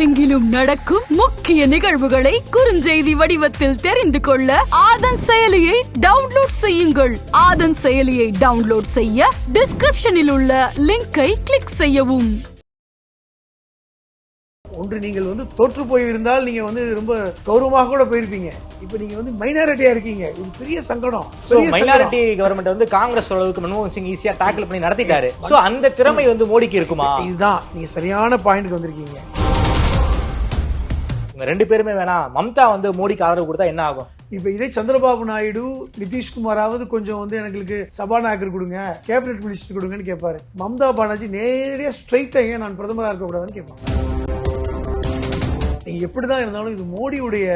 உலகெங்கிலும் நடக்கும் முக்கிய நிகழ்வுகளை குறுஞ்செய்தி வடிவத்தில் தெரிந்து கொள்ள ஆதன் செயலியை டவுன்லோட் செய்யுங்கள். ஆதன் செயலியை டவுன்லோட் செய்ய டிஸ்கிரிப்ஷனில் உள்ள லிங்கை கிளிக் செய்யவும். ஒன்று நீங்கள் வந்து தோற்று போயிருந்தால் நீங்க வந்து ரொம்ப கௌரவமாக கூட போயிருப்பீங்க. இப்போ நீங்க வந்து மைனாரிட்டியா இருக்கீங்க. இது பெரிய சங்கடம். மைனாரிட்டி கவர்மெண்ட் வந்து காங்கிரஸ் அளவுக்கு மன்மோகன் சிங் ஈஸியா டேக்கிள் பண்ணி நடத்திட்டாரு. சோ அந்த திறமை வந்து மோடிக்கு இருக்குமா. இதுதான். நீங்க சரியான பாயிண்ட்க்கு வந்திருக்கீங்க. இவங்க ரெண்டு பேருமே வேணாம் மம்தா வந்து மோடிக்கு ஆதரவு கொடுத்தா என்ன ஆகும்? இப்ப இதே சந்திரபாபு நாயுடு நிதிஷ்குமாராவது கொஞ்சம் வந்து எனக்கு சபாநாயகர் கொடுங்க கேபினெட் மினிஸ்டர் கொடுங்கன்னு கேட்பாரு மம்தா பானர்ஜி நேரடியா ஸ்ட்ரைட்டா ஏன் நான் பிரதமராக இருக்கக்கூடாதுன்னு கேட்பாங்க நீங்க எப்படிதான் இருந்தாலும் இது மோடியுடைய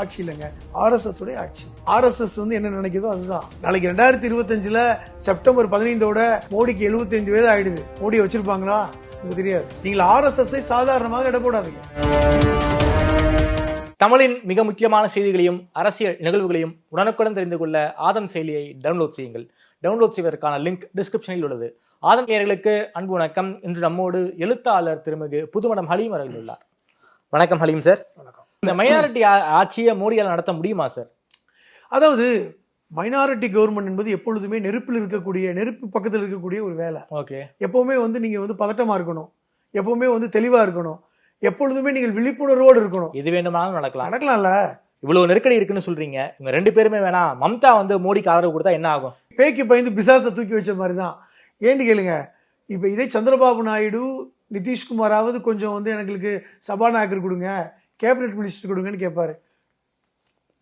ஆட்சி இல்லைங்க ஆர்எஸ்எஸ் உடைய ஆட்சி. ஆர்எஸ்எஸ் வந்து என்ன நினைக்குதோ அதுதான். நாளைக்கு ரெண்டாயிரத்தி இருபத்தஞ்சுல செப்டம்பர் பதினைந்தோட மோடிக்கு 75 வயது ஆயிடுது. மோடியை வச்சிருப்பாங்களா? உங்களுக்கு தெரியாது. நீங்கள் ஆர்எஸ்எஸ் சாதாரணமாக இட போடாதீங்க. தமிழின் மிக முக்கியமான செய்திகளையும் அரசியல் நிகழ்வுகளையும் உடனுக்குடன் தெரிந்து கொள்ள ஆதம் செயலியை டவுன்லோட் செய்யுங்கள். டவுன்லோட் செய்வதற்கான லிங்க் டிஸ்கிரிப்ஷனில் உள்ளது. ஆதம் நேயர்களுக்கு அன்பு வணக்கம். இன்று நம்மோடு எழுத்தாளர் திருமிகு புதுமடம் ஹலீம் அவர்கள் உள்ளார். வணக்கம் ஹலீம் சார். வணக்கம். இந்த மைனாரிட்டி ஆட்சியை மோடியால் நடத்த முடியுமா சார்? அதாவது மைனாரிட்டி கவர்மெண்ட் என்பது எப்பொழுதுமே நெருப்பில் இருக்கக்கூடிய நெருப்பு பக்கத்தில் இருக்கக்கூடிய ஒரு வேலை. ஓகே. எப்பவுமே வந்து நீங்க வந்து பதட்டமா இருக்கணும். எப்பவுமே வந்து தெளிவா இருக்கணும். எப்பொழுதுமே நீங்கள் விழிப்புணர்வோடு இருக்கணும். எது வேண்டுமானாலும் நடக்கலாம். நடக்கலாம்ல. இவ்வளவு நெருக்கடி இருக்குன்னு சொல்றீங்க. இவங்க ரெண்டு பேருமே வேணாம் மம்தா வந்து மோடிக்கு ஆதரவு கொடுத்தா என்ன ஆகும்? பேய்க்கு பயந்து பிசாசை தூக்கி வச்ச மாதிரி தான் ஏன்னு கேளுங்க இப்ப இதே சந்திரபாபு நாயுடு நிதிஷ்குமாராவது கொஞ்சம் வந்து எங்களுக்கு சபாநாயகர் கொடுங்க கேபினெட் மினிஸ்டர் கொடுங்கன்னு கேட்பாரு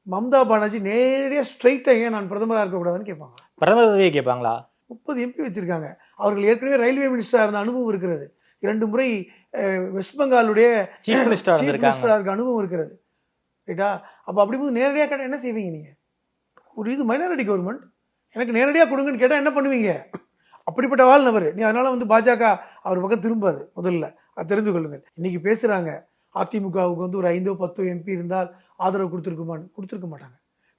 மம்தா பானர்ஜி நேரடியா ஸ்ட்ரைட்டா ஏன் நான் பிரதமரா இருக்கக்கூடாதுன்னு கேட்பாங்க பிரதமர் கேட்பாங்களா? முப்பது எம்பி வச்சிருக்காங்க. அவர்கள் ஏற்கனவே ரயில்வே மினிஸ்டரா இருந்த அனுபவம் இருக்கிறது. இரண்டு முறை வெஸ்ட் பெங்காலுடைய சீஃப் அனுபவம் இருக்கிறது. ரைட்டா? அப்ப அப்படிங்கும்போது நேரடியா கேட்டா என்ன செய்வீங்க நீங்க? ஒரு இது மைனாரிட்டி கவர்மெண்ட் எனக்கு நேரடியா கொடுங்கன்னு கேட்டா என்ன பண்ணுவீங்க? அப்படிப்பட்ட வாழ் நபர் நீ அதனால வந்து பாஜக அவர் பக்கம் திரும்பாது முதல்ல. அது தெரிந்து கொள்ளுங்கள். இன்னைக்கு பேசுறாங்க அதிமுகவுக்கு வந்து ஒரு ஐந்தோ பத்தோ எம்பி இருந்தால் ஆதரவு கொடுத்துருக்குமான்னு. கொடுத்துருக்க மாட்டாங்க.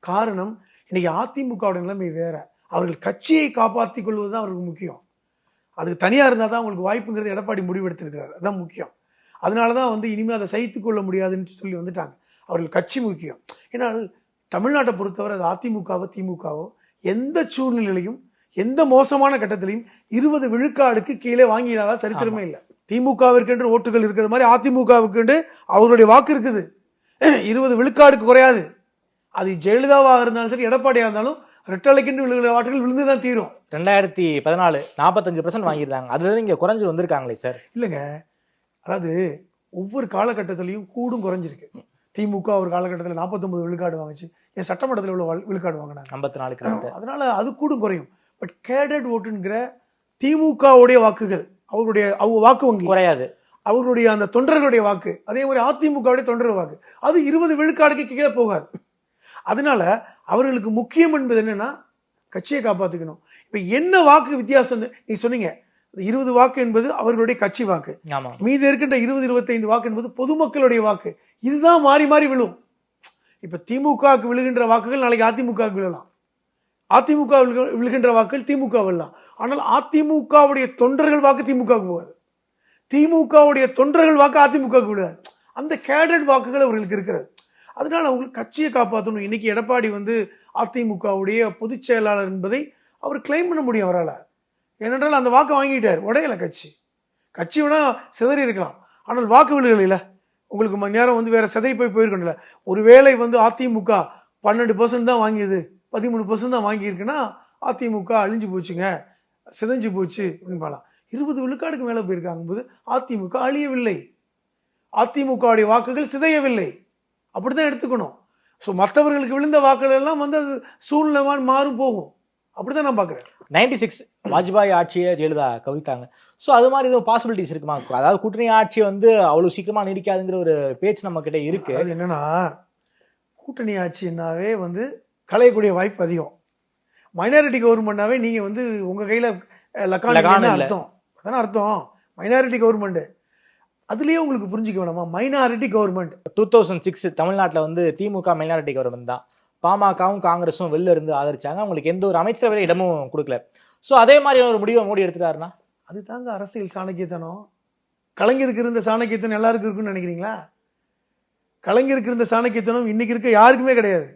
காரணம் இன்னைக்கு அதிமுகவோட நிலைமை வேற. அவர்கள் கட்சியை காப்பாற்றிக் கொள்வது தான் அவருக்கு முக்கியம். அதுக்கு தனியா இருந்தால் தான் உங்களுக்கு வாய்ப்புங்கிறது எடப்பாடி முடிவெடுத்திருக்கிறார். அதான் முக்கியம். அதனால தான் வந்து இனிமேல் அதை சகித்துக் கொள்ள முடியாதுன்னு சொல்லி வந்துட்டாங்க. அவர்கள் கட்சி முக்கியம். ஏன்னா தமிழ்நாட்டை பொறுத்தவரை அது அதிமுகவோ திமுகவோ எந்த சூழ்நிலையிலையும் எந்த மோசமான கட்டத்திலையும் இருபது விழுக்காடுக்கு கீழே வாங்கிடாத சரித்திரமே இல்லை. திமுகவிற்கென்று ஓட்டுகள் இருக்கிற மாதிரி அதிமுகவுக்கு அவருடைய வாக்கு இருக்குது. இருபது விழுக்காடுக்கு குறையாது. அது ஜெயலலிதாவாக இருந்தாலும் சரி எடப்பாடியாக இருந்தாலும் ரெட்டலைக்கென்று விழுகிற வாக்குகள் விழுந்து தான் தீரும். ரெண்டாயிரத்தி பதினாலு நாற்பத்தஞ்சு பர்சன்ட் வாங்கியிருந்தாங்க. அதுல இருந்து இங்க குறைஞ்சு வந்திருக்காங்களே சார் இல்லைங்க. அதாவது ஒவ்வொரு காலகட்டத்திலையும் கூடும் குறைஞ்சிருக்கு. திமுக ஒரு காலகட்டத்தில் 49 விழுக்காடு வாங்குச்சு. என் சட்டமன்றத்தில் உள்ள விழுக்காடு வாங்கினாங்க? ஐம்பத்தி நாலு அதனால அது கூடும் குறையும். பட் கேடட் ஓட்டுங்கிற திமுகவுடைய வாக்குகள் அவருடைய அவங்க வாக்கு வங்கி குறையாது. அவர்களுடைய அந்த தொண்டர்களுடைய வாக்கு அதே மாதிரி அதிமுகவுடைய தொண்டர் வாக்கு அது இருபது விழுக்காடுக்கு கீழே போகாது. அதனால அவர்களுக்கு முக்கியம் என்பது என்னன்னா கட்சியை காப்பாத்திக்கணும். இப்ப என்ன வாக்கு வித்தியாசம் நீ சொன்னீங்க. இருபது வாக்கு என்பது அவர்களுடைய கட்சி வாக்கு. மீதி இருக்கின்ற இருபது இருபத்தைந்து வாக்கு என்பது பொதுமக்களுடைய வாக்கு. இதுதான் மாறி மாறி விழும். இப்ப திமுகவுக்கு விழுகின்ற வாக்குகள் நாளைக்கு அதிமுகவுக்கு விழலாம். அதிமுக விழுக- விழுகின்ற வாக்குகள் திமுக விழலாம். ஆனால் அதிமுகவுடைய தொண்டர்கள் வாக்கு திமுகவுக்கு போகாது. திமுகவுடைய தொண்டர்கள் வாக்கு அதிமுகவுக்கு விடாது. அந்த கேடட் வாக்குகள் அவர்களுக்கு இருக்கிறது. அதனால் அவங்களுக்கு கட்சியை காப்பாற்றணும் இன்னைக்கு எடப்பாடி வந்து அதிமுகவுடைய பொதுச் செயலாளர் என்பதை அவர் கிளைம் பண்ண முடியும் அவரால். ஏனென்றால் அந்த வாக்கை வாங்கிட்டார். உடையலை கட்சி. கட்சி வேணால் சிதறி இருக்கலாம். ஆனால் வாக்கு விழுகலைல உங்களுக்கு மணி நேரம் வந்து வேறு சிதறி போய் போயிருக்கணும்ல. ஒருவேளை வந்து அதிமுக பன்னெண்டு பர்சன்ட் தான் வாங்கியது. பதிமூணு பர்சன்ட் தான் வாங்கியிருக்குன்னா அதிமுக அழிஞ்சு போச்சுங்க. சிதைஞ்சு போச்சு அப்படின்னு இருபது விழுக்காடுக்கு மேலே போயிருக்காங்க போது அதிமுக அழியவில்லை. அதிமுகவுடைய வாக்குகள் சிதையவில்லை. அப்படிதான் எடுத்துக்கணும். ஸோ மற்றவர்களுக்கு விழுந்த வாக்குகள் எல்லாம் வந்து அது சூழ்நிலை மாறும் போகும். அப்படிதான் நான் பார்க்குறேன். நைன்டி சிக்ஸ் வாஜ்பாய் ஆட்சியை ஜெயலலிதா கவிழ்த்தாங்க. ஸோ அது மாதிரி எதுவும் பாசிபிலிட்டிஸ் இருக்குமா? அதாவது கூட்டணி ஆட்சி வந்து அவ்வளவு சீக்கிரமா நீடிக்காதுங்கிற ஒரு பேச்சு நம்ம கிட்ட இருக்கு. அது என்னன்னா கூட்டணி ஆட்சின்னாவே வந்து களையக்கூடிய வாய்ப்பு அதிகம். மைனாரிட்டி கவர்மெண்ட்னாவே நீங்க வந்து உங்க கையில லக்கான். அர்த்தம். அதானே அர்த்தம். மைனாரிட்டி கவர்மெண்ட் அதுலயே உங்களுக்கு புரிஞ்சுக்க வேணாமா? Minority government two thousand six தமிழ்நாட்டில் வந்து திமுக மைனாரிட்டி கவர்மெண்ட் தான். பாமகவும் காங்கிரஸும் வெளில இருந்து ஆதரிச்சாங்க. அவங்களுக்கு எந்த ஒரு அமைச்சரவை இடமும் கொடுக்கல. ஸோ அதே மாதிரி ஒரு முடிவை மோடி எடுத்துட்டாருன்னா? அது தாங்க அரசியல் சாணக்கியத்தனம். கலைஞருக்கு இருந்த சாணக்கியத்தனம் எல்லாருக்கும் இருக்குன்னு நினைக்கிறீங்களா? கலைஞருக்கு இருந்த சாணக்கியத்தனம் இன்னைக்கு இருக்க யாருக்குமே கிடையாது.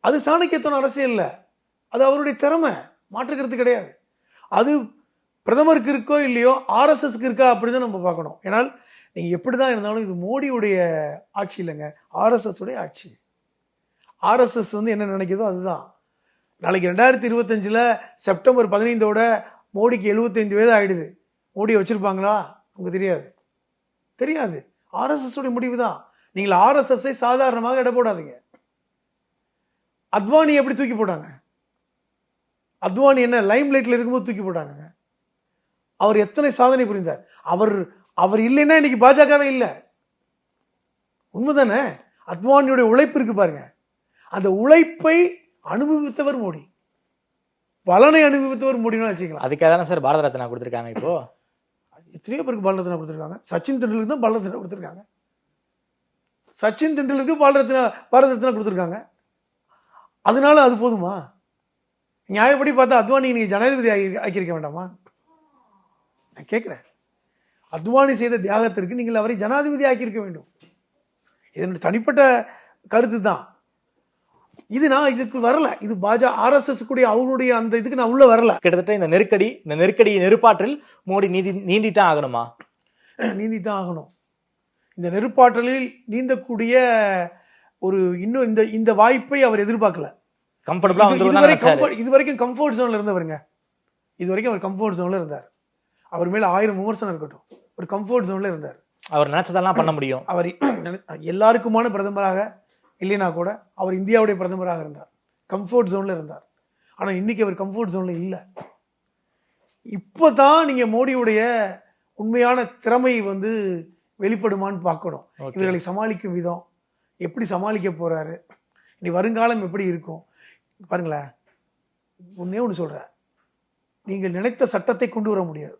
அது சாணக்கியத்தனம் அரசியல் இல்ல அது அவருடைய திறமை. மாற்றுக்கிறது கிடையாது. அது பிரதமருக்கு இருக்கோ இல்லையோ ஆர்எஸ்எஸ்க்கு இருக்கா அப்படிதான் நம்ம பார்க்கணும். ஏன்னால் நீங்கள் எப்படி தான் இருந்தாலும் இது மோடியுடைய ஆட்சி இல்லைங்க. ஆர்எஸ்எஸ் உடைய ஆட்சி. ஆர்எஸ்எஸ் வந்து என்ன நினைக்குதோ அதுதான். நாளைக்கு ரெண்டாயிரத்தி இருபத்தஞ்சில் செப்டம்பர் பதினைந்தோட மோடிக்கு 75 வயது ஆகிடுது மோடியை வச்சுருப்பாங்களா? உங்களுக்கு தெரியாது. தெரியாது. ஆர்எஸ்எஸ் உடைய முடிவு தான் நீங்கள் ஆர்எஸ்எஸ்ஐ சாதாரணமாக எடை போடாதீங்க. அத்வானி எப்படி தூக்கி போட்டாங்க? அத்வானி என்ன லைம் லைட்டில் இருக்கும்போது தூக்கி போட்டாங்க அவர் எத்தனை சாதனை புரிந்தார்? அவர் அவர் இல்லைன்னா இன்னைக்கு பாஜகவே இல்லை. உண்மைதானே? அத்வானியுடைய உழைப்பு இருக்கு பாருங்க. அந்த உழைப்பை அனுபவித்தவர் மோடி. பலனை அனுபவித்தவர் மோடின்னு வச்சுக்கலாம். அதுக்காக தானே சார் பாரத ரத்னா கொடுத்துருக்காங்க இப்போ? எத்தனையோ பேருக்கு பால் ரத்னா கொடுத்துருக்காங்க. சச்சின் தெண்டுல்கருக்கு தான் பால் ரத்னா கொடுத்துருக்காங்க. சச்சின் தெண்டுல்கருக்கு பால் ரத்னா பாரத ரத்னா கொடுத்துருக்காங்க. அதனால அது போதுமா? நியாயப்படி பார்த்தா அத்வானி நீங்க ஜனாதிபதி ஆகி- ஆக்கியிருக்க வேண்டாமா? நான் கேட்கிறேன். அத்வானி செய்த தியாகத்திற்கு நீங்கள் அவரை ஜனாதிபதி ஆக்கியிருக்க வேண்டும். இது என்னுடைய தனிப்பட்ட கருத்து தான். இது நான் இதுக்கு வரல. இது பாஜக ஆர்எஸ்எஸ் கூடிய அவருடைய அந்த இதுக்கு நான் உள்ள வரல. கிட்டத்தட்ட இந்த நெருக்கடி இந்த நெருக்கடி நெருப்பாற்றில் மோடி நீதி நீந்தித்தான் ஆகணுமா? நீந்தி தான் ஆகணும். இந்த நெருப்பாற்றலில் நீந்தக்கூடிய ஒரு இன்னும் இந்த இந்த வாய்ப்பை அவர் எதிர்பார்க்கல. கம்ஃபர்டபுளா இது- வந்து இதுவரை நினைச்சாரு. comfort- இது வரைக்கும் கம்ஃபர்ட் ஜோன்ல இருந்தவருங்க. இது வரைக்கும் அவர் கம்ஃபர்ட் ஜோன்ல இருந்தார். அவர் மேல ஆயிரம் விமர்சனம் இருக்கட்டும். ஒரு கம்ஃபர்ட் ஜோன்ல இருந்தார். அவர் நினைச்சதெல்லாம் பண்ண முடியும். அவர் எல்லாருக்குமான பிரதமராக இல்லைனா கூட அவர் இந்தியாவுடைய பிரதமராக இருந்தார். கம்ஃபர்ட் ஜோன்ல இருந்தார். ஆனா இன்னைக்கு அவர் கம்ஃபர்ட் ஜோன்ல இல்ல. இப்பதான் நீங்க மோடியுடைய உண்மையான திறமை வந்து வெளிப்படுமான்னு பார்க்கணும். இவர்களை சமாளிக்கும் விதம். எப்படி சமாளிக்க போறாரு? இனி வருங்காலம் எப்படி இருக்கும்? பாருங்களேன். ஒன்னே ஒன்று சொல்றேன். நீங்கள் நினைத்த சட்டத்தை கொண்டு வர முடியாது.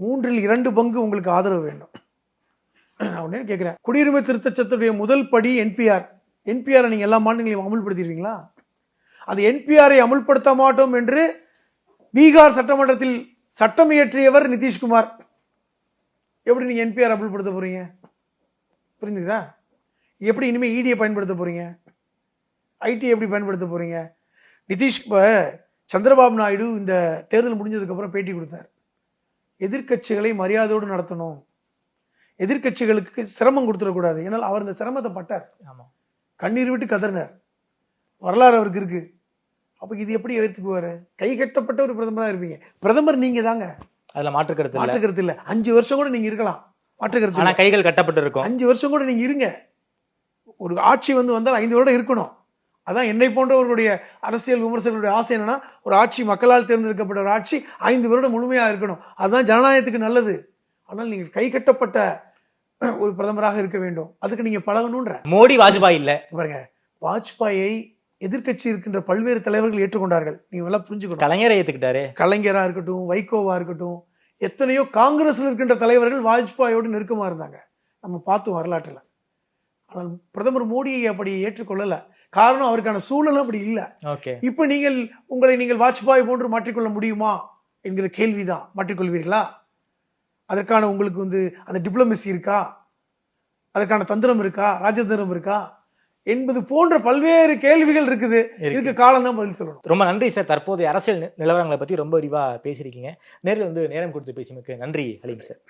மூன்றில் இரண்டு பங்கு உங்களுக்கு ஆதரவு வேண்டும். அப்படின்னு கேட்குறேன் குடியுரிமை திருத்த சட்டத்துடைய முதல் படி என்பிஆர் என்பிஆரை நீங்கள் எல்லா மாநிலங்களையும் அமுல்படுத்திடுவீங்களா? அந்த என்பிஆரை அமுல்படுத்த மாட்டோம் என்று பீகார் சட்டமன்றத்தில் சட்டம் இயற்றியவர் நிதிஷ்குமார். எப்படி நீங்கள் என்பிஆர் அமுல்படுத்த போறீங்க? புரிஞ்சுதா? எப்படி இனிமேல் இடியை பயன்படுத்த போறீங்க? ஐடி எப்படி பயன்படுத்த போறீங்க? நிதிஷ் இப்போ சந்திரபாபு நாயுடு இந்த தேர்தல் முடிஞ்சதுக்கப்புறம் பேட்டி கொடுத்தார். எதிர்க்கட்சிகளை மரியாதையோடு நடத்தணும். எதிர்க்கட்சிகளுக்கு சிரமம் கொடுத்துடக்கூடாது. ஏன்னால் அவர் இந்த சிரமத்தை பட்டார். ஆமா. கண்ணீர் விட்டு கதறினார். வரலாறு அவருக்கு இருக்கு. அப்ப இது எப்படி எதிர்த்துக்குவாரு கை கட்டப்பட்ட ஒரு பிரதமரா இருப்பீங்க. பிரதமர் நீங்க தாங்க. அதுல மாற்று கருத்து இல்ல. மாற்றுக்கருத்து இல்ல. அஞ்சு வருஷம் கூட நீங்க இருக்கலாம். மாற்றுக்கருத்து ஆனா இல்ல. கைகள் கட்டப்பட்டு இருக்கும் அஞ்சு வருஷம் கூட நீங்க இருங்க. ஒரு ஆட்சி வந்து வந்தால் ஐந்து வருடம் இருக்கணும். அதான் என்னை போன்றவர்களுடைய அரசியல் விமர்சகர்களுடைய ஆசை என்னன்னா ஒரு ஆட்சி மக்களால் தேர்ந்தெடுக்கப்பட்ட ஒரு ஆட்சி ஐந்து வருடம் முழுமையா இருக்கணும். அதுதான் ஜனநாயகத்துக்கு நல்லது. ஆனால் நீங்கள் கை கட்டப்பட்ட ஒரு பிரதமராக இருக்க வேண்டும். அதுக்கு நீங்க பழகணுன்ற. மோடி வாஜ்பாய் இல்ல. பாருங்க வாஜ்பாயை எதிர்க்கட்சி இருக்கின்ற பல்வேறு தலைவர்கள் ஏற்றுக்கொண்டார்கள். நீங்க எல்லாம் புரிஞ்சுக்கணும். கலைஞரை ஏத்துக்கிட்டாரு. கலைஞரா இருக்கட்டும் வைகோவா இருக்கட்டும் எத்தனையோ காங்கிரஸ்ல இருக்கின்ற தலைவர்கள் வாஜ்பாயோடு நெருக்கமா இருந்தாங்க. நம்ம பார்த்தோம் வரலாற்றுல. ஆனால் பிரதமர் மோடியை அப்படி ஏற்றுக்கொள்ளல. காரணம் அவருக்கான சூழலும் அப்படி இல்ல. ஓகே. இப்ப நீங்கள் உங்களை நீங்கள் வாஜ்பாய் போன்று மாற்றிக்கொள்ள முடியுமா? என்கிற கேள்விதான். மாற்றிக்கொள்வீர்களா? அதற்கான உங்களுக்கு வந்து அந்த டிப்ளமசி இருக்கா? அதற்கான தந்திரம் இருக்கா? ராஜதந்திரம் இருக்கா? என்பது போன்ற பல்வேறு கேள்விகள் இருக்குது. இதுக்கு காலம் தான் பதில் சொல்லணும். ரொம்ப நன்றி சார். தற்போதைய அரசியல் நிலவரங்களை பத்தி ரொம்ப விரிவா பேசியிருக்கீங்க. நேரில் வந்து நேரம் கொடுத்து பேசியமைக்கு நன்றி ஹலீம் சார்.